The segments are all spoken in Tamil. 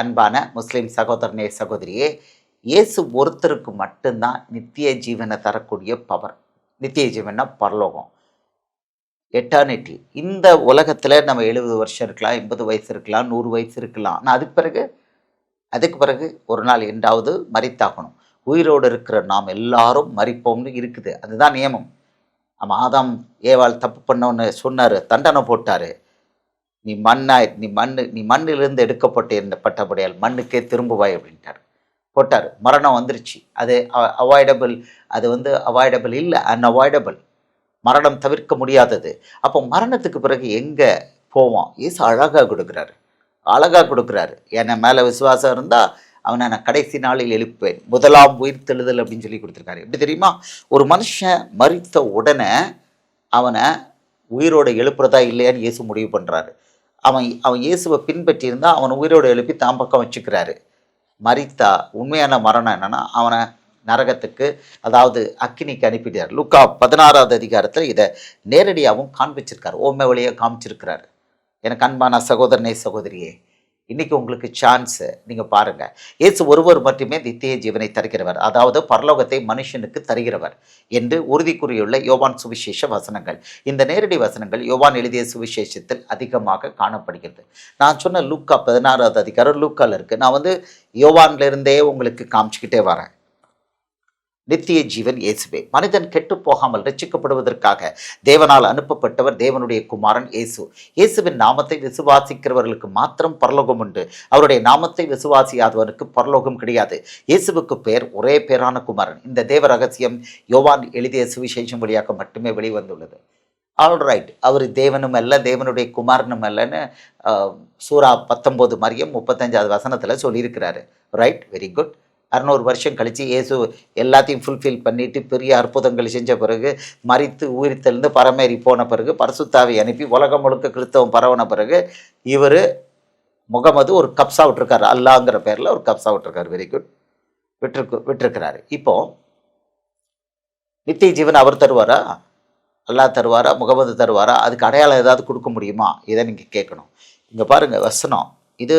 அன்பான முஸ்லீம் சகோதரனே சகோதரியே இயேசு ஒருத்தருக்கு மட்டும்தான் நித்திய ஜீவனை தரக்கூடிய பவர் நித்திய ஜீவன்னா பரலோகம். எட்டர்னிட்டி இந்த உலகத்தில் நம்ம எழுபது வருஷம் இருக்கலாம் எண்பது வயசு இருக்கலாம் நூறு வயசு இருக்கலாம். ஆனால் அதுக்கு பிறகு அதுக்கு பிறகு ஒரு நாள் என்றாவது மறித்தாகணும் உயிரோடு இருக்கிற நாம் எல்லாரும் மறிப்போம்னு இருக்குது. அதுதான் நியமம். நம்ம ஆதாம் ஏவாள் தப்பு பண்ணோன்னு சொன்னார் தண்டனை போட்டார். நீ மண்ணாய் நீ மண்ணு நீ மண்ணிலிருந்து எடுக்கப்பட்ட பட்டபடியால் மண்ணுக்கே திரும்புவாய் அப்படின்ட்டார். போட்டார். மரணம் வந்துருச்சு. அது அவாய்டபிள் அது வந்து அவாய்டபிள் இல்லை அன்அவாய்டபிள் மரணம் தவிர்க்க முடியாதது. அப்போ மரணத்துக்கு பிறகு எங்கே போவோம் ஏசு அழகாக கொடுக்குறாரு. அழகாக கொடுக்குறாரு. என் மேலே விசுவாசம் இருந்தால் அவனை நான் கடைசி நாளில் எழுப்பேன் முதலாம் உயிர் தெழுதல் அப்படின்னு சொல்லி கொடுத்துருக்காரு. எப்படி தெரியுமா? ஒரு மனுஷன் மறித்த உடனே அவனை உயிரோட எழுப்புறதா இல்லையான்னு இயேசு முடிவு பண்ணுறாரு அவன் அவன் இயேசுவை பின்பற்றியிருந்தால் அவனை உயிரோடு எழுப்பி தான் பக்கம் வச்சுக்கிறாரு. மறித்தா உண்மையான மரணம் என்னன்னா அவனை நரகத்துக்கு அதாவது அக்கினிக்கு அனுப்பிட்டார். லுக்கா பதினாறாவது அதிகாரத்தில் இதை நேரடியாகவும் காண்பிச்சிருக்காரு. ஓமை வழியாக காமிச்சிருக்கிறாரு. எனக்கு அன்பான சகோதரனே சகோதரியே இன்றைக்கி உங்களுக்கு சான்ஸு நீங்கள் பாருங்கள் இயேசு ஒருவர் மட்டுமே நித்திய ஜீவனை தருகிறவர். அதாவது பரலோகத்தை மனுஷனுக்கு தருகிறவர் என்று உறுதி கூறியுள்ள யோவான் சுவிசேஷ வசனங்கள். இந்த நேரடி வசனங்கள் யோவான் எழுதிய சுவிசேஷத்தில் அதிகமாக காணப்படுகிறது. நான் சொன்ன லூக்கா பதினாறாவது அதிகாரம் லூக்காவில் இருக்குது நான் வந்து யோவான்லேருந்தே உங்களுக்கு காமிச்சிக்கிட்டே வரேன். நித்திய ஜீவன் இயேசுவே. மனிதன் கெட்டு போகாமல் ரட்சிக்கப்படுவதற்காக தேவனால் அனுப்பப்பட்டவர் தேவனுடைய குமாரன் இயேசு. இயேசுவின் நாமத்தை விசுவாசிக்கிறவர்களுக்கு மாத்திரம் பரலோகம் உண்டு. அவருடைய நாமத்தை விசுவாசியாதவனுக்கு பரலோகம் கிடையாது. இயேசுவுக்கு பேர் ஒரே பேரான குமாரன். இந்த தேவ ரகசியம் யோவான் எழுதிய சுவிசேஷம் வழியாக மட்டுமே வெளிவந்துள்ளது. ஆல்ரைட் அவர் தேவனும் அல்ல தேவனுடைய குமாரனும் அல்லன்னு சூரா பத்தொம்போது மரியம் முப்பத்தஞ்சாவது வசனத்தில் சொல்லியிருக்கிறாரு. ரைட் வெரி குட் அறநூறு வருஷம் கழித்து இயேசு எல்லாத்தையும் ஃபுல்ஃபில் பண்ணிவிட்டு பெரிய அற்புதங்கள் செஞ்ச பிறகு மறித்து உயிர்த்தெழுந்து பரமேறி போன பிறகு பரசுத்தாவை அனுப்பி உலகம் முழுக்க கிறிஸ்தவம் பரவன பிறகு இவர் முகமது ஒரு கப்ஸா விட்டுருக்காரு அல்லாங்கிற பேரில் ஒரு கப்ஸா விட்டுருக்காரு வெரி குட் விட்டுருக்கு விட்டுருக்கிறாரு. இப்போது நித்திய ஜீவன் அவர் தருவாரா? அல்லாஹ் தருவாரா? முகமது தருவாரா? அதுக்கு அடையாளம் ஏதாவது கொடுக்க முடியுமா? இதை நீங்கள் கேட்கணும். இங்கே பாருங்கள் வசனம். இது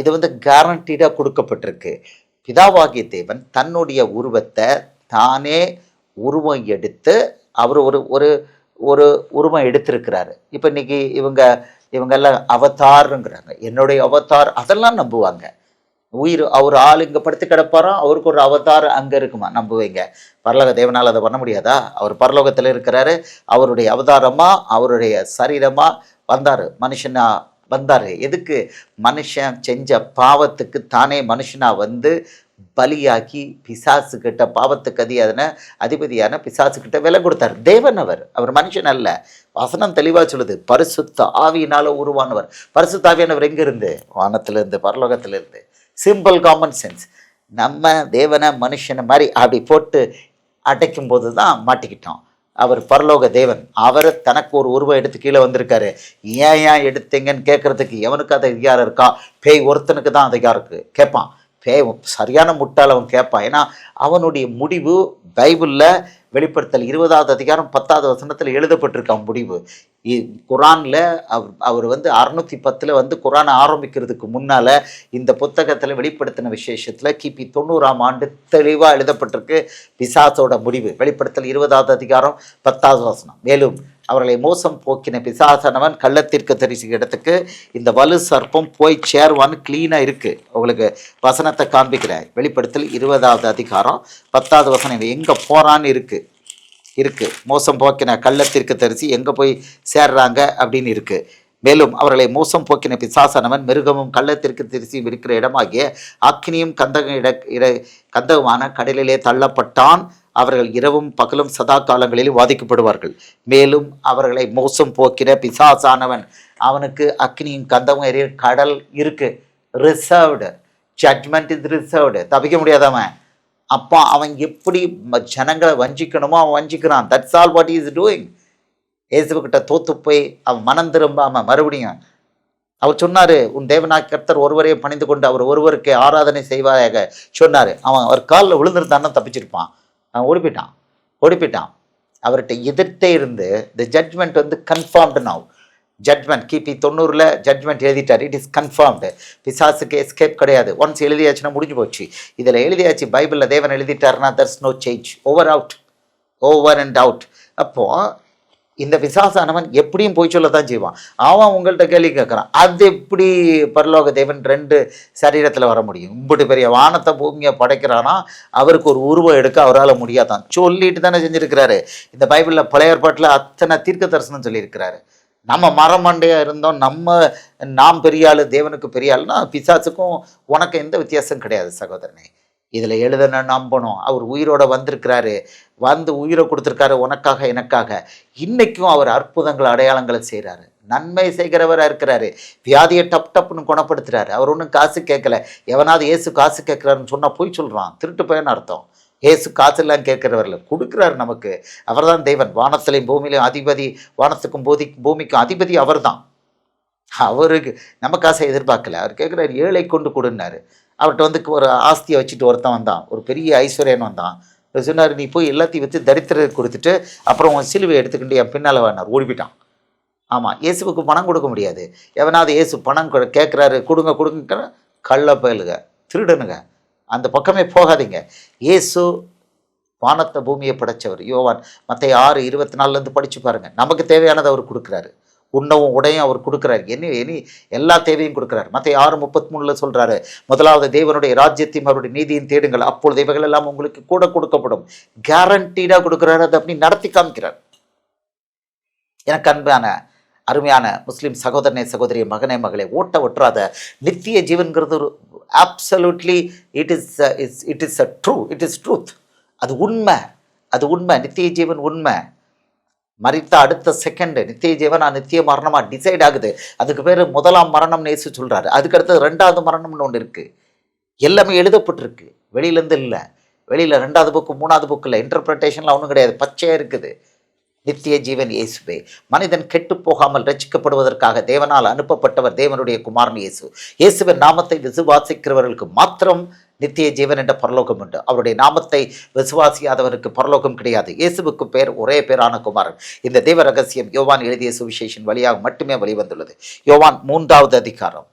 இது வந்து கேரண்டீடாக கொடுக்கப்பட்டிருக்கு. பிதாவாகிய தேவன் தன்னுடைய உருவத்தை தானே உருவம் எடுத்து அவர் ஒரு ஒரு ஒரு உருவம் எடுத்திருக்கிறாரு. இப்போ இன்னைக்கு இவங்க இவங்கெல்லாம் அவதாருங்கிறாங்க. என்னுடைய அவதார் அதெல்லாம் நம்புவாங்க. உயிர் அவர் ஆள் இங்கே படுத்து கிடப்பாராம் அவருக்கு ஒரு அவதார் அங்கே இருக்குமா? நம்புவீங்க. பரலோக தேவனால் அதை பண்ண முடியாதா? அவர் பரலோகத்தில் இருக்கிறாரு. அவருடைய அவதாரமாக அவருடைய சரீரமாக வந்தார். மனுஷனாக வந்தார் எதுக்கு? மனுஷன் செஞ்ச பாவத்துக்கு தானே மனுஷனாக வந்து பலியாக்கி பிசாசு கிட்ட பாவத்துக்கு அதியான அதிபதியான பிசாசு கிட்ட விலை கொடுத்தார். தேவன் அவர். அவர் மனுஷன் அல்ல. வசனம் தெளிவாக சொல்லுது. பரிசுத்த ஆவியினால உருவானவர். பரிசுத்த ஆவியானவர் எங்கேருந்து? வானத்திலிருந்து பரலோகத்திலிருந்து. சிம்பிள் காமன் சென்ஸ் நம்ம தேவனை மனுஷனை மாதிரி அப்படி போட்டு அடைக்கும் போது தான் மாட்டிக்கிட்டோம். அவர் பரலோக தேவன். அவர் தனக்கு ஒரு உருவம் எடுத்து கீழே வந்திருக்காரு. ஏன் ஏன் எடுத்தீங்கன்னு கேட்கறதுக்கு எவனுக்கு அது அதிகாரம் இருக்கா? பேய் ஒருத்தனுக்கு தான் அதிகாரம் இருக்கு. கேட்பான் பே சரியான முட்டால் அவன் கேட்பான். ஏன்னா அவனுடைய முடிவு பைபிளில் வெளிப்படுத்தல் இருபதாவது அதிகாரம் பத்தாவது வசனத்தில் எழுதப்பட்டிருக்கான் முடிவு. குரானில் அவர் அவர் வந்து அறுநூற்றி பத்தில் வந்து குரானை ஆரம்பிக்கிறதுக்கு முன்னால் இந்த புத்தகத்தில் வெளிப்படுத்தின விசேஷத்தில் கிபி தொண்ணூறாம் ஆண்டு தெளிவாக எழுதப்பட்டிருக்கு பிசாசோட முடிவு. வெளிப்படுத்தல் இருபதாவது அதிகாரம் பத்தாவது வசனம். மேலும் அவர்களை மோசம் போக்கின பிசாசனவன் கள்ளத்திற்கு தரிசி இடத்துக்கு இந்த வலு சர்ப்பம் போய் சேருவான்னு க்ளீனாக இருக்குது உங்களுக்கு வசனத்தை காண்பிக்கிறேன். வெளிப்படுத்தல் இருபதாவது அதிகாரம் பத்தாவது வசனம். எங்கே போகிறான்னு இருக்குது இருக்குது மோசம் போக்கின கள்ளத்திற்கு தரிசி எங்கே போய் சேர்றாங்க அப்படின்னு இருக்குது மேலும் அவர்களை மோசம் போக்கின பிசாசனவன் மிருகமும் கள்ளத்திற்கு திருசியும் இருக்கிற இடமாகிய அக்னியும் கந்தக இட இட கந்தகமான கடலிலே தள்ளப்பட்டான். அவர்கள் இரவும் பகலும் சதா காலங்களில் வாதிக்கப்படுவார்கள். மேலும் அவர்களை மோசம் போக்கிற பிசாசானவன் அவனுக்கு அக்னியும் கந்தமும் எரிய கடல் இருக்கு. ரிசர்வ்டு ஜட்மெண்ட் இஸ் ரிசர்வ்டு தப்பிக்க முடியாதவன். அப்போ அவன் எப்படி ஜனங்களை வஞ்சிக்கணுமோ அவன் வஞ்சிக்கிறான். That's all what is doing இயேசுக்கிட்ட தோத்து போய் அவன் மனம் திரும்பாமல் மறுபடியும் அவர் சொன்னார் உன் தேவனா கர்த்தர் ஒருவரே பணிந்து கொண்டு அவர் ஒருவருக்கு ஆராதனை செய்வாயாக. சொன்னார். அவன் அவர் காலில் விழுந்திருந்தான்னா தப்பிச்சிருப்பான்? அவன் ஓடிப்பிட்டான் ஓடிப்பிட்டான் அவர்கிட்ட எதிர்த்தே இருந்து த ஜட்மெண்ட் வந்து கன்ஃபார்ம்டு நவ் ஜட்மெண்ட் கிபி தொண்ணூறில் ஜட்மெண்ட் எழுதிட்டார். இட் இஸ் கன்ஃபார்ம்டு பிசாசுக்கு எஸ்கேப் கிடையாது. ஒன்ஸ் எழுதியாச்சுன்னா முடிஞ்சு போச்சு. இதில் எழுதியாச்சு பைபிளில் தேவன் எழுதிட்டாருன்னா there's no change over out over and out அப்போது இந்த பிசாசானவன் எப்படியும் போய் சொல்ல தான் செய்வான். அவன் உங்கள்கிட்ட கேள்வி கேட்குறான். அது எப்படி பரலோக தேவன் ரெண்டு சரீரத்தில் வர முடியும்? இம்புட்டு பெரிய வானத்தை பூமியை படைக்கிறானா? அவருக்கு ஒரு உருவம் எடுக்க அவரால் முடியாதான். சொல்லிட்டு தானே செஞ்சுருக்கிறாரு. இந்த பைபிளில் பழைய ஏற்பாட்டில் அத்தனை தீர்க்க தரிசனம் சொல்லியிருக்கிறாரு. நம்ம மரமண்டையாக இருந்தோம். நம்ம நாம் பெரிய ஆள் தேவனுக்கு பெரிய ஆள்னா பிசாசுக்கும் உனக்கு எந்த வித்தியாசம் கிடையாது சகோதரனே. இதில் எழுதன நம்பணும். அவர் உயிரோட வந்திருக்கிறாரு. வந்து உயிரை கொடுத்துருக்காரு உனக்காக எனக்காக. இன்னைக்கும் அவர் அற்புதங்கள் அடையாளங்களை செய்கிறாரு நன்மை செய்கிறவராக இருக்கிறாரு. வியாதியை டப் டப்னு குணப்படுத்துறாரு. அவர் ஒன்றும் காசு கேட்கல. எவனாவது ஏசு காசு கேட்குறாருன்னு சொன்னால் போய் சொல்கிறான் திருட்டு பையன் அர்த்தம். ஏசு காசெல்லாம் கேட்குறவரில் கொடுக்குறாரு நமக்கு. அவர் தான் தேவன். வானத்திலையும் பூமியிலையும் அதிபதி வானத்துக்கும் பூதி பூமிக்கும் அதிபதி அவர்தான். அவருக்கு நம்ம காசை எதிர்பார்க்கல. அவர் கேட்குறாரு ஏழை கொண்டு கொடுன்னாரு. அவர்கிட்ட வந்து ஒரு ஆஸ்தியை வச்சுட்டு ஒருத்தன் வந்தான். ஒரு பெரிய ஐஸ்வர்யன் வந்தான். சொன்னார் நீ போய் எல்லாத்தையும் வச்சு தரித்திர கொடுத்துட்டு அப்புறம் உன் சிலுவை எடுத்துக்கிட்டு என் பின்னால் வேணார் ஓடிவிட்டான் ஆமாம் இயேசுவுக்கு பணம் கொடுக்க முடியாது. எவனாவது இயேசு பணம் கொடு- கேட்குறாரு கொடுங்க கொடுங்க கள்ள பயலுங்க திருடனுங்க. அந்த பக்கமே போகாதீங்க. இயேசு வானத்தை பூமியை படைத்தவர் யோவான் மற்ற ஆறு இருபத்தி நாலுலேருந்து படித்து பாருங்கள் நமக்கு தேவையானதை அவர் கொடுக்குறாரு. உண்ணவும் உடையும் அவர் கொடுக்குறாரு. என்ன இனி எல்லா தேவையும் கொடுக்குறாரு. மற்ற ஆறு முப்பத்தி மூணில் சொல்கிறாரு முதலாவது தேவனுடைய ராஜ்யத்தையும் அவருடைய நீதியும் தேடுங்கள். அப்பொழுது இவைகள் எல்லாம் உங்களுக்கு கூட கொடுக்கப்படும். கேரண்டீடாக கொடுக்குறாரு. அதை அப்படி நடத்தி காமிக்கிறார். எனக்கு அன்பான அருமையான முஸ்லீம் சகோதரனே சகோதரி மகனே மகளே ஓட்ட ஒற்றாத நித்திய ஜீவன்கிறது ஒரு absolutely it is it's it is a true it is truth அது உண்மை. அது உண்மை. நித்திய ஜீவன் உண்மை. மறித்த அடுத்த செகண்டு நித்திய ஜீவனா நித்திய மரணமா டிசைட் ஆகுது. அதுக்கு பேர் முதலாம் மரணம்னு இயேசு சொல்றாரு. அதுக்கு அடுத்தது ரெண்டாவது மரணம்னு ஒன்று இருக்கு. எல்லாமே எழுதப்பட்டிருக்கு. வெளியிலேருந்து இல்லை. வெளியில் ரெண்டாவது புக்கு மூணாவது புக்கு இல்லை. இன்டர்பிரிட்டேஷன்லாம் ஒன்றும் கிடையாது. பச்சையாக இருக்குது. நித்திய ஜீவன் இயேசுவே. மனிதன் கெட்டு போகாமல் ரட்சிக்கப்படுவதற்காக தேவனால் அனுப்பப்பட்டவர் தேவனுடைய குமாரன் இயேசு. இயேசுவின் நாமத்தை விசுவாசிக்கிறவர்களுக்கு மாத்திரம் நித்திய ஜீவன் என்ற பரலோகம் உண்டு. அவருடைய நாமத்தை விசுவாசியாதவருக்கு பரலோகம் கிடையாது. இயேசுவுக்கு பேர் ஒரே பேரான குமாரன். இந்த தெய்வ ரகசியம் யோவான் எழுதிய சுவிசேஷன் வழியாக மட்டுமே வெளிவந்துள்ளது. யோவான் மூன்றாவது அதிகாரம்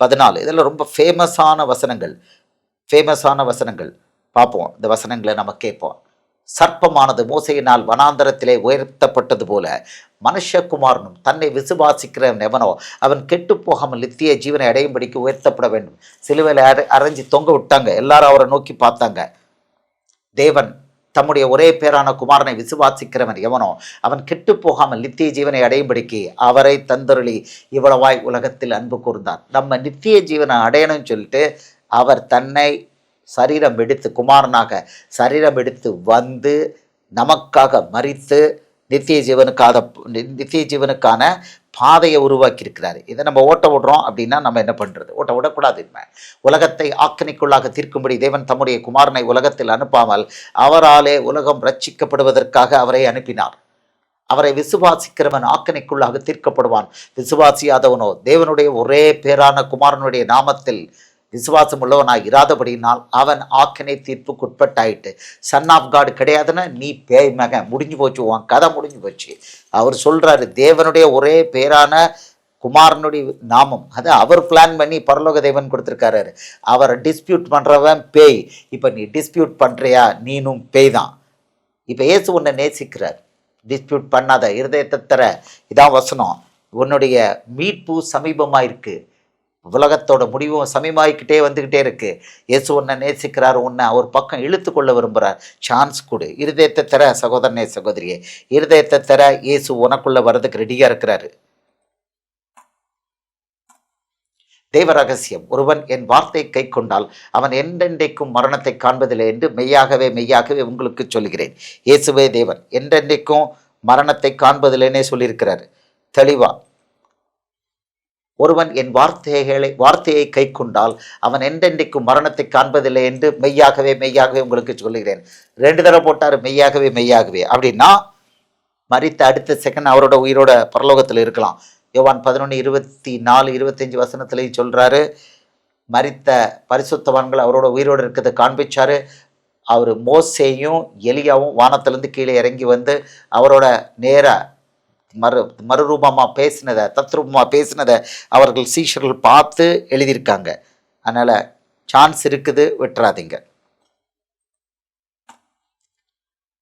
பதினாலு. இதில் ரொம்ப ஃபேமஸான வசனங்கள். ஃபேமஸான வசனங்கள். பார்ப்போம். இந்த வசனங்களை நம்ம கேட்போம். சர்ப்பமானது மோசையினால் வனாந்தரத்திலே உயர்த்தப்பட்டது போல மனுஷகுமாரனும் தன்னை விசுவாசிக்கிறவன் எவனோ அவன் கெட்டு போகாமல் நித்திய ஜீவனை அடையும்படிக்கு உயர்த்தப்பட வேண்டும். சிலுவையில் அரை அரைஞ்சி தொங்க விட்டாங்க. எல்லாரும் அவரை நோக்கி பார்த்தாங்க. தேவன் தம்முடைய ஒரே பேரான குமாரனை விசுவாசிக்கிறவன் எவனோ அவன் கெட்டு போகாமல் நித்திய ஜீவனை அடையும்படிக்கு அவரை தந்தருளி இவ்வளவாய் உலகத்தில் அன்பு கூர்ந்தார் நம்ம நித்திய ஜீவனை அடையணும்னு சொல்லிட்டு அவர் தன்னை சரீரம் எடுத்து குமாரனாக சரீரம் எடுத்து வந்து நமக்காக மறித்து நித்திய ஜீவனுக்காக நித்திய ஜீவனுக்கான பாதையை உருவாக்கியிருக்கிறார். இதை நம்ம ஓட்ட விடுறோம் அப்படின்னா நம்ம என்ன பண்ணுறது ஓட்ட விடக்கூடாது இனிமே. உலகத்தை ஆக்கணிக்குள்ளாக தீர்க்கும்படி தேவன் தம்முடைய குமாரனை உலகத்தில் அனுப்பாமல் அவராலே உலகம் ரட்சிக்கப்படுவதற்காக அவரை அனுப்பினார். அவரை விசுவாசிக்கிறவன் ஆக்கணிக்குள்ளாக தீர்க்கப்படுவான். விசுவாசியாதவனோ தேவனுடைய ஒரே பேரான குமாரனுடைய நாமத்தில் விசுவாசம் உள்ளவனாக இராதபடியினால் அவன் ஆக்கினை தீர்ப்புக்குட்பட்டாயிட்டு சன் ஆஃப் காடு கிடையாதுன்னா நீ பேய் மகன் முடிஞ்சு போச்சு உன் கதை முடிஞ்சு போச்சு. அவர் சொல்கிறாரு தேவனுடைய ஒரே பேரான குமாரனுடைய நாமம். அது அவர் பிளான் பண்ணி பரலோக தேவன் கொடுத்துருக்காரு. அவரை டிஸ்பியூட் பண்ணுறவன் பேய். இப்போ நீ டிஸ்பியூட் பண்ணுறியா நீனும் பேய் தான் இப்போ ஏசு உன்னை நேசிக்கிறார். டிஸ்பியூட் பண்ணாத இருதயத்தை தர. இதான் வசனம். உன்னுடைய மீட்பு சமீபமாக இருக்குது உலகத்தோட முடிவும் சமீபமாகிக்கிட்டே வந்துக்கிட்டே இருக்கு. இயேசு உன்னை நேசிக்கிறார் உன்னை அவர் பக்கம் இழுத்து கொள்ள விரும்புகிறார் சான்ஸ் கொடு. இருதயத்தை தர சகோதரனே சகோதரியே. இருதயத்தை தர இயேசு உனக்குள்ள வர்றதுக்கு ரெடியாக இருக்கிறாரு. தேவ ரகசியம். ஒருவன் என் வார்த்தை கை கொண்டால் அவன் என்றென்றைக்கும் மரணத்தை காண்பதில்லை என்று மெய்யாகவே மெய்யாகவே உங்களுக்கு சொல்கிறேன். இயேசுவே தேவன் என்றென்றைக்கும் மரணத்தை காண்பதில்லைன்னே சொல்லியிருக்கிறார். தெளிவாக ஒருவன் என் வார்த்தைகளை வார்த்தையை கை கொண்டால் அவன் என்றென்றைக்கும் மரணத்தை காண்பதில்லை என்று மெய்யாகவே மெய்யாகவே உங்களுக்கு சொல்லுகிறேன். ரெண்டு தடவை போட்டார் மெய்யாகவே மெய்யாகவே. அப்படின்னா மறித்த அடுத்த செகண்ட் அவரோட உயிரோட பரலோகத்தில் இருக்கலாம். யோவான் பதினொன்று இருபத்தி நாலு இருபத்தஞ்சி வசனத்திலையும் சொல்கிறாரு மறித்த பரிசுத்தவான்கள் அவரோட உயிரோடு இருக்கிறத காண்பிச்சாரு. அவர் மோசையும் எலியாவும் வானத்திலேருந்து கீழே இறங்கி வந்து அவரோட நேராக மறு மறுரூபமாக பேசினதை தத்ரூபமாக பேசினதை அவர்கள் சீஷர்கள் பார்த்து எழுதியிருக்காங்க. அதனால் சான்ஸ் இருக்குது விட்டுறாதீங்க.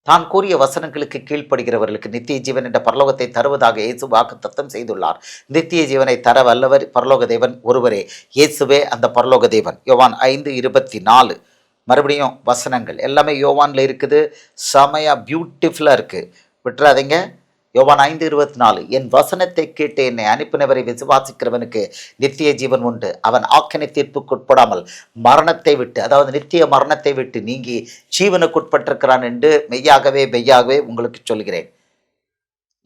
தான் கூறிய வசனங்களுக்கு கீழ்ப்படுகிறவர்களுக்கு நித்திய ஜீவன் என்ற பரலோகத்தை தருவதாக இயேசு வாக்கு தத்தம் செய்துள்ளார். நித்திய ஜீவனை தர வல்லவர் பரலோக தேவன் ஒருவரே. இயேசுவே அந்த பரலோக தேவன். யோவான் ஐந்து இருபத்தி நாலு. மறுபடியும் வசனங்கள். எல்லாமே யோவானில் இருக்குது. செமையாக பியூட்டிஃபுல்லாக இருக்குது விட்டுறாதீங்க. யோவான் ஐந்து இருபத்தி நாலு என் வசனத்தை கேட்டு என்னை அனுப்பினவரை விசுவாசிக்கிறவனுக்கு நித்திய ஜீவன் உண்டு. அவன் ஆக்கனை தீர்ப்புக்குட்படாமல் மரணத்தை விட்டு அதாவது நித்திய மரணத்தை விட்டு நீங்கி ஜீவனுக்குட்பட்டிருக்கிறான் என்று மெய்யாகவே மெய்யாகவே உங்களுக்கு சொல்கிறேன்.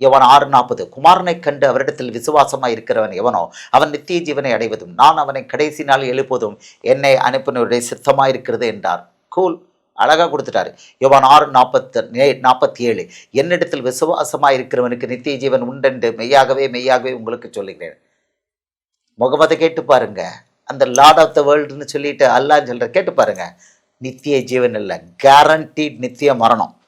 எவன் ஆறு நாற்பது குமாரனை கண்டு அவரிடத்தில் விசுவாசமாக இருக்கிறவன் எவனோ அவன் நித்திய ஜீவனை அடைவதும் நான் அவனை கடைசி நாள் எழுப்புவதும் என்னை அனுப்பினவருடைய சித்தமாக இருக்கிறது என்றார். கூல். அழகாக கொடுத்துட்டாரு. யோவான் ஆறு நாற்பத்தி நாற்பத்தி ஏழு. என்னிடத்தில் விசுவாசமாக இருக்கிறவனுக்கு நித்திய ஜீவன் உண்டென்று மெய்யாகவே மெய்யாகவே உங்களுக்கு சொல்லுகிறேன். முகமதை கேட்டு பாருங்க. அந்த லார்ட் ஆஃப் த வேர்ல்டுன்னு சொல்லிட்டு அல்லான்னு சொல்கிற கேட்டு பாருங்க. நித்திய ஜீவன் இல்லை கேரண்டீட் நித்திய மரணம்.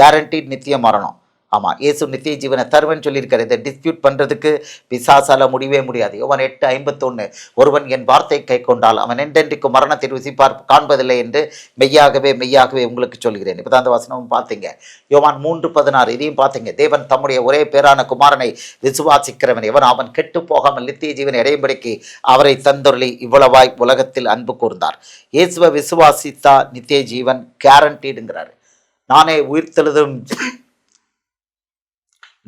கேரண்டீட் நித்திய மரணம். ஆமாம் இயேசு நித்திய ஜீவனை தருவன் சொல்லியிருக்காரு. இதை டிஸ்பியூட் பண்ணுறதுக்கு பிசாசால முடியவே முடியாது. யோவன் எட்டு ஐம்பத்தொன்று ஒருவன் என் வார்த்தை கை கொண்டால் அவன் என்றென்றைக்கு மரணத்தை ருசிப்பார் காண்பதில்லை என்று மெய்யாகவே மெய்யாகவே உங்களுக்கு சொல்கிறேன். இப்போ தான் அந்த வசனமும் பார்த்தீங்க. யோவான் மூன்று பதினாறு இதையும் பார்த்தீங்க. தேவன் தம்முடைய ஒரே பேரான குமாரனை விசுவாசிக்கிறவன் எவன்? அவன் கெட்டு போகாமல் நித்திய ஜீவனை இடையும்படிக்கு அவரை தந்தொருளி இவ்வளவாய் உலகத்தில் அன்பு கூர்ந்தார். இயேசுவை விசுவாசித்தா நித்திய ஜீவன் கேரண்டீடுங்கிறாரு நானே உயிர்த்தெழுதும்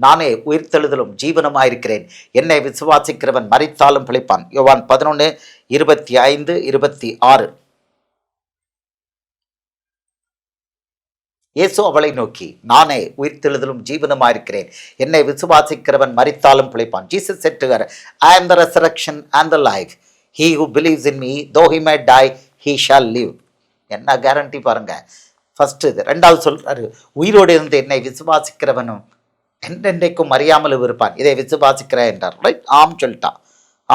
நானே உயிர்த்தெழுதலும் ஜீவனமாயிருக்கிறேன். என்னை விசுவாசிக்கிறவன் மறித்தாலும் பிழைப்பான். யோவான் பதினொன்று இருபத்தி ஐந்து இருபத்தி ஆறு. இயேசு அவளை நோக்கி நானே உயிர்த்தெழுதலும் ஜீவனமாயிருக்கிறேன். என்னை விசுவாசிக்கிறவன் மறித்தாலும் பிழைப்பான். Jesus said unto her I am the resurrection and the life he who believes in me though he may die he shall live என்ன கேரண்டி பாருங்க. ஃபஸ்ட்டு இது. ரெண்டாவது சொல்றாரு உயிரோடு இருந்து என்னை விசுவாசிக்கிறவனும் என்றென்றைக்கும் அறியாமல் இருப்பான். இதை விசுவாசிக்கிறேன் என்றார். ரைட் ஆம் சொல்லிட்டான்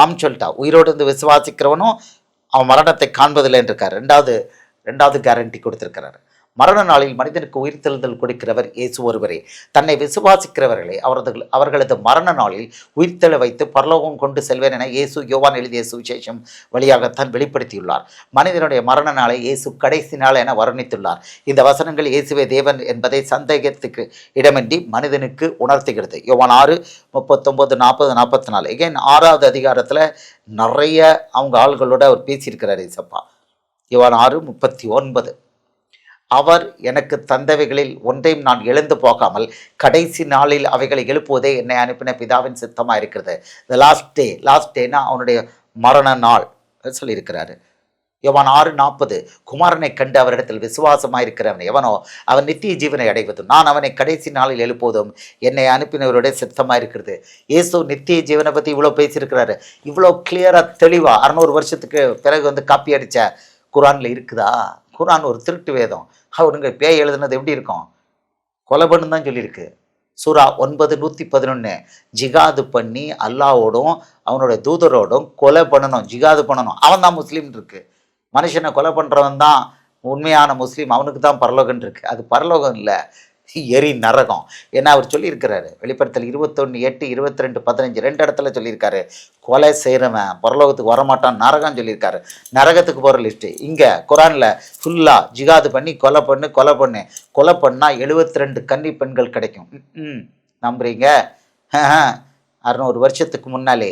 ஆம் சொல்லிட்டா. உயிரோடு இருந்து விசுவாசிக்கிறவனும் அவன் மரணத்தை காண்பதில்லை இருக்கார் ரெண்டாவது ரெண்டாவது கேரண்டி கொடுத்திருக்கிறார். மரண நாளில் மனிதனுக்கு உயிர்த்தெழுதல் கொடுக்கிறவர் இயேசு ஒருவரே. தன்னை விசுவாசிக்கிறவர்களை அவரது அவர்களது மரண நாளில் உயிர்த்தெழ வைத்து பரலோகம் கொண்டு செல்வேன் என இயேசு யோவான் எழுதிய சுவிசேஷம் வழியாகத்தான் வெளிப்படுத்தியுள்ளார். மனிதனுடைய மரண நாளை இயேசு கடைசி நாள் என வர்ணித்துள்ளார். இந்த வசனங்கள் இயேசுவே தேவன் என்பதை சந்தேகத்துக்கு இடமின்றி மனிதனுக்கு உணர்த்துகிறது. யோவான் ஆறு முப்பத்தொம்போது நாற்பது நாற்பத்தி நாலு ஏன் ஆறாவது அதிகாரத்தில் நிறைய அவங்க ஆள்களோட அவர் பேசியிருக்கிறார் இசப்பா யுவான் ஆறு முப்பத்தி ஒன்பது. அவர் எனக்கு தந்தவைகளில் ஒன்றையும் நான் எழுந்து போகாமல் கடைசி நாளில் அவைகளை எழுப்புவதே என்னை அனுப்பின பிதாவின் சித்தமாக இருக்கிறது. த லாஸ்ட் டே லாஸ்ட் டேனா அவனுடைய மரண நாள் சொல்லியிருக்கிறாரு. எவன் ஆறு நாற்பது குமாரனை கண்டு அவரிடத்தில் விசுவாசமாக இருக்கிறவன் எவனோ அவன் நித்திய ஜீவனை அடைவதும் நான் அவனை கடைசி நாளில் எழுப்புவதும் என்னை அனுப்பினவருடைய சித்தமாக இருக்கிறது இயேசு நித்திய ஜீவனை பற்றி இவ்வளோ பேசியிருக்கிறாரு. இவ்வளோ கிளியராக தெளிவாக அறநூறு வருஷத்துக்கு பிறகு வந்து காப்பி அடித்த குரானில் இருக்குதா? குரான் ஒரு திருட்டு வேதம். அவனுங்க பேய் எழுதுனது எப்படி இருக்கும்? கொலை பண்ணு தான் சொல்லியிருக்கு. சூரா ஒன்பது நூற்றி பதினொன்று ஜிகாது பண்ணி அல்லாவோடும் அவனோட தூதரோடும் கொலை பண்ணணும் ஜிகாது பண்ணணும். அவன் தான் முஸ்லீம் இருக்கு. மனுஷனை கொலை பண்ணுறவன் தான் உண்மையான முஸ்லீம். அவனுக்கு தான் பரலோகன் இருக்கு. அது பரலோகம் இல்லை. எரி நரகம். ஏன்னா அவர் சொல்லியிருக்கிறாரு. வெளிப்படத்தில் இருபத்தொன்று எட்டு இருபத்தி ரெண்டு பதினஞ்சு ரெண்டு இடத்துல சொல்லியிருக்காரு. கொலை செய்கிறவன் பரலோகத்துக்கு வரமாட்டான் நரகம் சொல்லியிருக்காரு. நரகத்துக்கு போகிற லிஸ்ட்டு இங்கே குரானில் ஃபுல்லாக ஜிகாது பண்ணி கொலை பண்ணு கொலை பண்ணு. கொலை பண்ணால் எழுபத்தி ரெண்டு கன்னி பெண்கள் கிடைக்கும். ம் நம்புறீங்க? அறுநூறு வருஷத்துக்கு முன்னாலே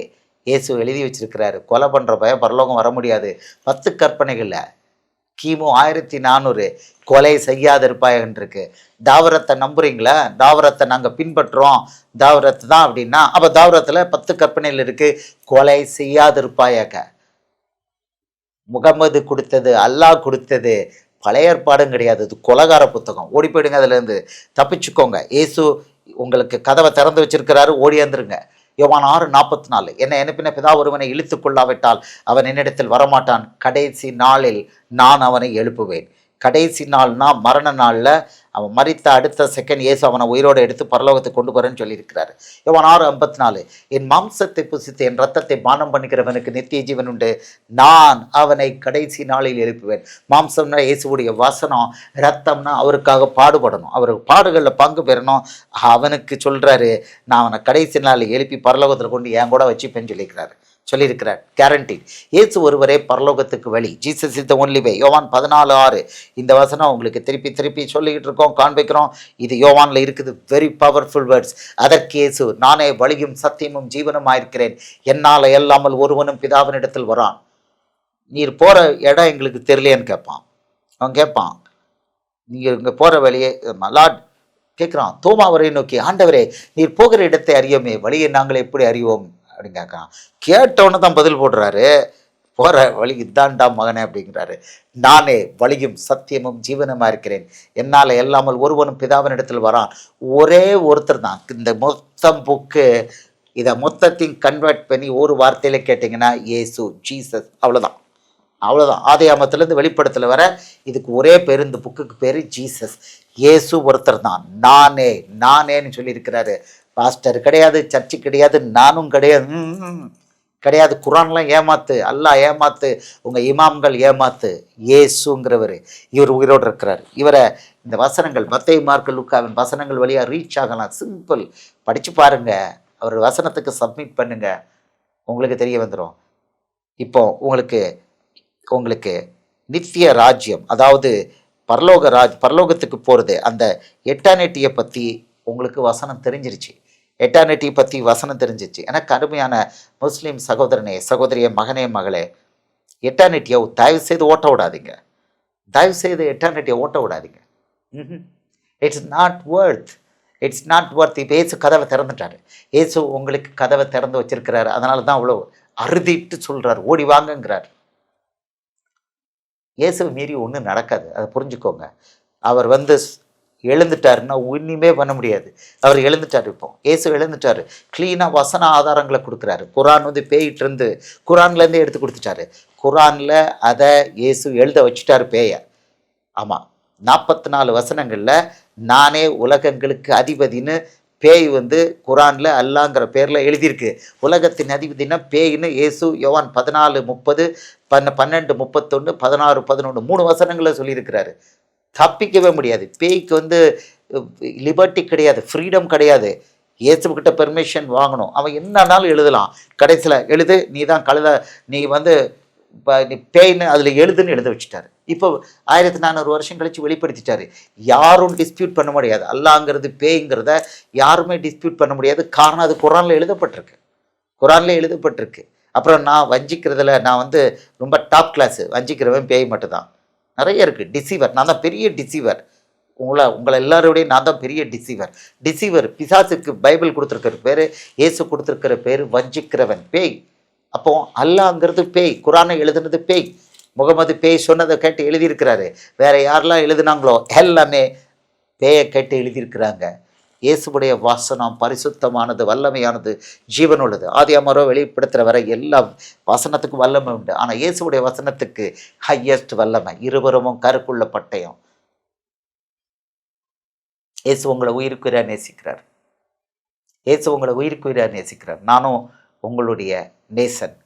இயேசு எழுதி வச்சிருக்கிறாரு. கொலை பண்ணுற பய பரலோகம் வர முடியாது. பத்து கற்பனைகளில். கிமு ஆயிரத்தி நானூறு கொலை செய்யாதிருப்பாயன்றிருக்கு தாவரத்தை நம்புறீங்களா? தாவரத்தை நாங்கள் பின்பற்றுறோம். தாவரத்து தான் அப்படின்னா அப்போ தாவரத்தில் பத்து கற்பனையில் இருக்கு. கொலை செய்யாதிருப்பாயாக. முகமது கொடுத்தது அல்லாஹ் கொடுத்தது. பழைய ஏற்பாடும் கிடையாது. இது கொலகார புத்தகம். ஓடி போயிடுங்க அதுலேருந்து. தப்பிச்சுக்கோங்க. இயேசு உங்களுக்கு கதவை திறந்து வச்சிருக்கிறாரு. ஓடியாந்துருங்க யோவான் ஆறு நாற்பத்தி நாலு என்னை அனுப்பின பிதா ஒருவனை இழுத்து கொள்ளாவிட்டால் அவன் என்னிடத்தில் வரமாட்டான். கடைசி நாளில் நான் அவனை எழுப்புவேன். கடைசி நாள்னா மரண நாளில் அவன் மறித்த அடுத்த செகண்ட் இயேசு அவனை உயிரோடு எடுத்து பரலோகத்துக்கு கொண்டு போறேன்னு சொல்லியிருக்கிறார். இவன் ஆறு ஐம்பத்தி நாலு என் மாம்சத்தை புசித்து என் ரத்தத்தை பானம் பண்ணிக்கிறவனுக்கு நித்திய ஜீவன் உண்டு. நான் அவனை கடைசி நாளில் எழுப்புவேன். மாம்சம்னா இயேசுவுடைய வசனம் ரத்தம்னா அவருக்காக பாடுபடணும். அவர் பாடுகளில் பங்கு பெறணும். அவனுக்கு சொல்கிறாரு நான் அவனை கடைசி நாளில் எழுப்பி பரலோகத்தில் கொண்டு என் கூட வச்சுப்பேன்னு சொல்லியிருக்கிறாரு. சொல்லியிருக்கிறார். கேரண்டி இயேசு ஒருவரே பரலோகத்துக்கு வழி. Jesus is the only way யோவான் பதினாலு ஆறு இந்த வசனம் உங்களுக்கு திருப்பி திருப்பி சொல்லிக்கிட்டு இருக்கோம். காண்பிக்கிறோம். இது யோவானில் இருக்குது. வெரி பவர்ஃபுல் வேர்ட்ஸ் அதற்கு இயேசு நானே வழியும் சத்தியமும் ஜீவனும் ஆயிருக்கிறேன். என்னால் இல்லாமல் ஒருவனும் பிதாவினிடத்தில் வரான். நீர் போகிற இடம் எங்களுக்கு தெரியலையேன்னு கேட்பான். அவன் கேட்பான். நீங்கள் இங்கே போகிற வழியே லார்ட் கேட்குறான். தோமாவரை நோக்கி ஆண்டவரே நீர் போகிற இடத்தை அறியோமே. வழியை நாங்கள் எப்படி அறிவோம்? அப்படின்னு கேட்குறான். கேட்டவொன்னே தான் பதில் போடுறாரு. போகிற வழி இதாண்டா மகனே அப்படிங்கிறாரு. நானே வழியும் சத்தியமும் ஜீவனமாக இருக்கிறேன். என்னால் எல்லாமல் ஒருவனும் பிதாவினிடத்தில் வரான். ஒரே ஒருத்தர் தான். இந்த மொத்தம் புக்கு இதை மொத்தத்தையும் கன்வெர்ட் பண்ணி ஒரு வார்த்தையில் கேட்டிங்கன்னா ஏசு ஜீசஸ் அவ்வளோதான் அவ்வளோதான் ஆதியாமத்துலேருந்து வெளிப்படத்தில் வர இதுக்கு ஒரே பேர் இந்த புக்குக்கு பேர் ஜீசஸ். ஏசு ஒருத்தர் தான். நானே நானேன்னு சொல்லியிருக்கிறாரு. பாஸ்டர் கிடையாது சர்ச்சு கிடையாது நானும் கிடையாது. கிடையாது. குரான்லாம் ஏமாத்து அல்லாஹ் ஏமாத்து உங்கள் இமாம்கள் ஏமாத்து. ஏசுங்கிறவர் இவர் உயிரோடு இருக்கிறார். இவரை இந்த வசனங்கள் மத்தை மார்க்க லுக்காவின் வசனங்கள் வழியாக ரீச் ஆகலாம். சிம்பிள் படித்து பாருங்கள் அவர் வசனத்துக்கு சப்மிட் பண்ணுங்கள் உங்களுக்கு தெரிய வந்துடும் இப்போ உங்களுக்கு உங்களுக்கு நித்திய ராஜ்யம் அதாவது பரலோக ராஜ் பரலோகத்துக்கு போகிறது அந்த எட்டானிட்டியை பற்றி உங்களுக்கு வசனம் தெரிஞ்சிருச்சு. எட்டர்னிட்டி பற்றி வசனம் தெரிஞ்சிச்சு. எனக்கு அருமையான முஸ்லீம் சகோதரனே சகோதரிய மகனே மகளே எட்டர்னிட்டியை தயவு செய்து ஓட்ட விடாதீங்க. தயவு செய்து எட்டர்னிட்டியை ஓட்ட விடாதீங்க. It's not worth it's not worth. இப்போ ஏசு கதவை திறந்துட்டாரு. ஏசு உங்களுக்கு கதவை திறந்து வச்சிருக்கிறாரு. அதனால தான் அவ்வளோ அறுதிட்டு சொல்கிறார் ஓடி வாங்குங்கிறார். இயேசுவை மீறி ஒன்றும் நடக்காது. அதை புரிஞ்சுக்கோங்க. அவர் வந்து எழுந்துட்டாருன்னா ஒன்றுமே பண்ண முடியாது. அவர் எழுந்துட்டார் இப்போ. இயேசு எழுந்துட்டாரு. க்ளீனாக வசன ஆதாரங்களை கொடுக்குறாரு. குரான் வந்து பேயிட்டு இருந்து குரான்லேருந்தே எடுத்து கொடுத்துட்டாரு. குரானில் அதை ஏசு எழுத வச்சுட்டாரு பேயை. ஆமாம் நாற்பத்தி நாலு வசனங்களில் நானே உலகங்களுக்கு அதிபதின்னு பேய் வந்து குரானில் அல்லாங்கிற பேரில் எழுதியிருக்கு. உலகத்தின் அதிபதினா பேயின்னு ஏசு யோவான் பதினாலு முப்பது பன்ன பன்னெண்டு முப்பத்தொன்று பதினாறு பதினொன்று மூணு வசனங்களில் சொல்லியிருக்கிறாரு. தப்பிக்கவே முடியாது. பேய்க்கு வந்து லிபர்ட்டி கிடையாது ஃப்ரீடம் கிடையாது. இயேசுக்கிட்ட பெர்மிஷன் வாங்கணும். அவன் என்னன்னாலும் எழுதலாம். கடைசியில் எழுது நீ தான் கழுத நீ வந்து இப்போ நீ பேய்னு அதில் எழுதுன்னு எழுத வச்சுட்டாரு. இப்போ ஆயிரத்தி நானூறு வருஷம் கழித்து வெளிப்படுத்திட்டாரு. யாரும் டிஸ்பியூட் பண்ண முடியாது. அல்லாங்கிறது பேய்ங்கிறத யாருமே டிஸ்பியூட் பண்ண முடியாது. காரணம் அது குரானில் எழுதப்பட்டிருக்கு. குரானில் எழுதப்பட்டிருக்கு. அப்புறம் நான் வஞ்சிக்கிறதுல நான் வந்து ரொம்ப டாப் கிளாஸு வஞ்சிக்கிறவன் பேய் மட்டும்தான். நிறைய இருக்குது டிசீவர் நான் தான் பெரிய டிசீவர் உங்களை உங்களை எல்லாரோடையும் நான் தான் பெரிய டிசீவர் டிசீவர் பிசாசுக்கு பைபிள் கொடுத்துருக்கிற பேர் இயேசு கொடுத்துருக்கிற பேர் வஞ்சிக்கிறவன் பேய். அப்போ அல்லாங்கிறது பேய். குரானை எழுதுனது பேய். முகமது பேய் சொன்னதை கேட்டு எழுதியிருக்கிறாரு. வேற யாரெல்லாம் எழுதுனாங்களோ எல்லாமே பேயை கேட்டு எழுதியிருக்கிறாங்க. இயேசுடைய வாசனம் பரிசுத்தமானது வல்லமையானது ஜீவனுள்ளது. ஆதி அமரோ வெளிப்படுத்துகிற வரை எல்லா வசனத்துக்கும் வல்லமை உண்டு. ஆனால் இயேசுடைய வசனத்துக்கு ஹையஸ்ட் வல்லமை இருபுறமும் கருக்குள்ள பட்டயம். இயேசு உங்களை உயிருக்குயிராக நேசிக்கிறார். இயேசு உங்களை உயிருக்குயிராக நேசிக்கிறார். நானும் உங்களுடைய நேசன்.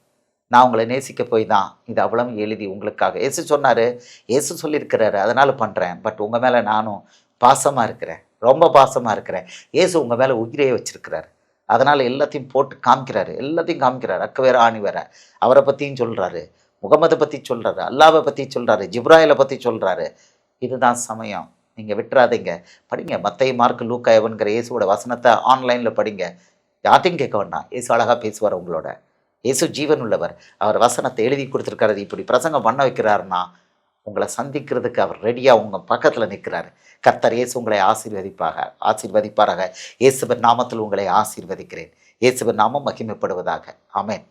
நான் உங்களை நேசிக்க போய் தான் இது அவ்வளவு எழுதி உங்களுக்காக. இயேசு சொன்னார் இயேசு சொல்லியிருக்கிறாரு அதனால் பண்ணுறேன் பட் உங்கள் மேலே நானும் பாசமாக இருக்கிறேன். ரொம்ப பாசமாக இருக்கிறேன். ஏசு உங்கள் மேலே உயிரையே வச்சிருக்கிறாரு. அதனால் எல்லாத்தையும் போட்டு காமிக்கிறாரு. எல்லாத்தையும் காமிக்கிறாரு. அக்க வேற ஆணி வேற. அவரை பற்றியும் சொல்கிறாரு முகமதை பற்றி சொல்கிறாரு அல்லாவை பற்றி சொல்கிறாரு ஜிப்ராயிலை பற்றி சொல்கிறாரு இதுதான் சமயம். நீங்கள் விட்டுறாதீங்க. படிங்க. மத்தைய மார்க் லூக்கா எவன்கிற இயேசுவோட வசனத்தை ஆன்லைனில் படிங்க. யார்ட்டையும் கேட்க வேண்டாம். இயேசு அழகாக பேசுவார் உங்களோட. இயேசு ஜீவன் உள்ளவர். அவர் வசனத்தை எழுதி கொடுத்துருக்காரு இப்படி பிரசங்கம் பண்ண வைக்கிறாருன்னா உங்களை சந்திக்கிறதுக்கு அவர் ரெடியாக உங்கள் பக்கத்தில் நிற்கிறாரு கர்த்தர் இயேசு உங்களை ஆசீர்வதிப்பாக ஆசீர்வதிப்பாராக. இயேசுவின் நாமத்தில் உங்களை ஆசீர்வதிக்கிறேன். இயேசுவர் நாமம் மகிமைப்படுவதாக. அமேன்